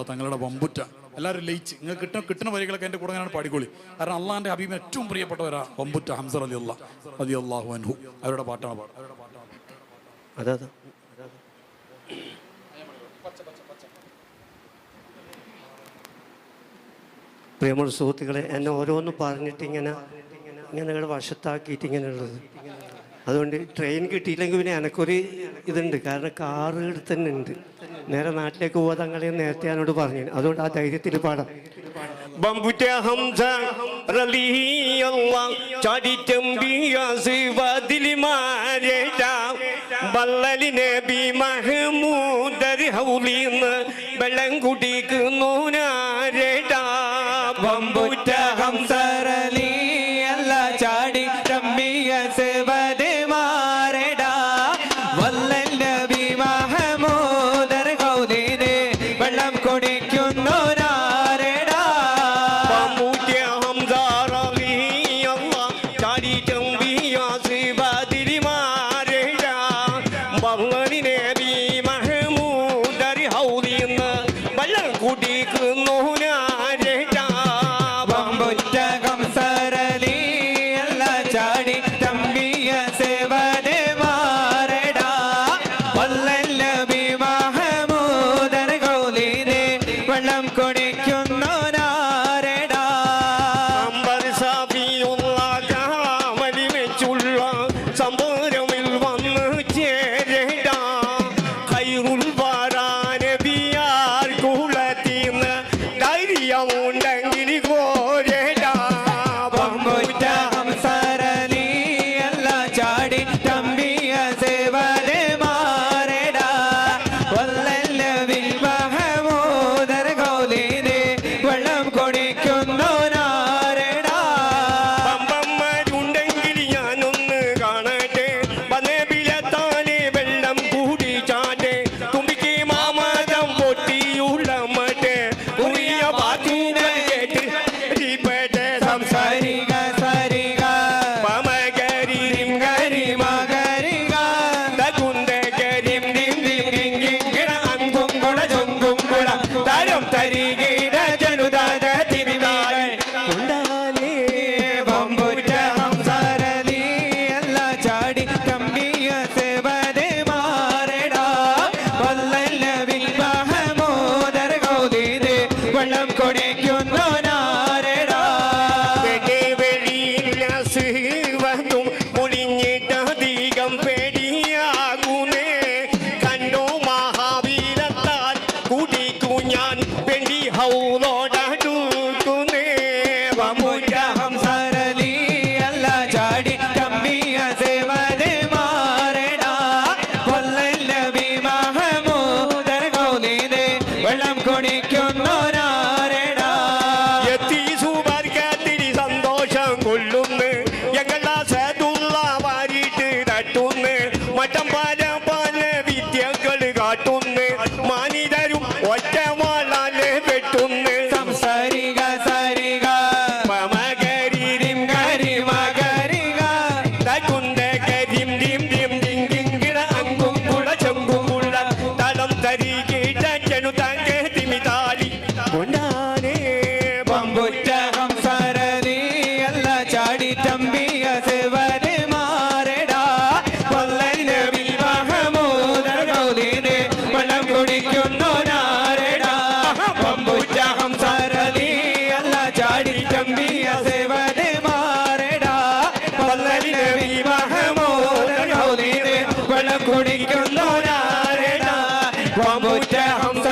അള്ളാഹ് തങ്ങളുടെ വമ്പുറ്റ. എല്ലാവരും ലയിച്ച്. നിങ്ങൾ കിട്ടുന്ന കിട്ടുന്ന വരികളൊക്കെ എന്റെ കൂടെ ഞാൻ പാടിക്കോളി. കാരണം അള്ളാഹിന്റെ ഹബീബിന് ഏറ്റവും പ്രിയപ്പെട്ടവരാ വമ്പുറ്റ ഹംസർ അലി അള്ളാഹ് അള്ളാഹു അൻഹു. അവരുടെ പാട്ടാണ് പാട്. പ്രിയമുള്ള സുഹൃത്തുക്കളെ എന്നെ ഓരോന്നും പറഞ്ഞിട്ട് ഇങ്ങനെ ഇങ്ങനെ നിങ്ങളുടെ വശത്താക്കിയിട്ട് ഇങ്ങനെ ഉള്ളത്. അതുകൊണ്ട് ട്രെയിൻ കിട്ടിയില്ലെങ്കിൽ പിന്നെ എനക്കൊരു ഇതുണ്ട്. കാരണം കാറ് എടുത്ത് തന്നെ ഉണ്ട്. നേരെ നാട്ടിലേക്ക് പോവാ തങ്ങളെ നേരത്തെ ഞാനോട് പറഞ്ഞു. അതുകൊണ്ട് ആ ധൈര്യത്തിൽ പാടാം. ബമ്പുറ്റ ഹംസ ചടിച്ചമ്പിയ ബല്ലലി നബി മഹ്മൂദർ ഹൗലിന്ന് വെള്ളം കുടിക്കുന്നു നാരേട വമ്പുറ്റ ഹംസരലി അല്ല ചാടി കുടിക്കുന്നു നാരേട പെണ്ടി ഹൗലോടൂക്കുന്നേ പമ്പുറ്റ ഹംസരലി അല്ല ചാടി തമ്പിയ സേവരെ മാറടാ വല്ലല്ലവി മഹമൂദർ കൗലിനെ വെള്ളം കുടിക്കുന്നോരാരടാ Bumble down.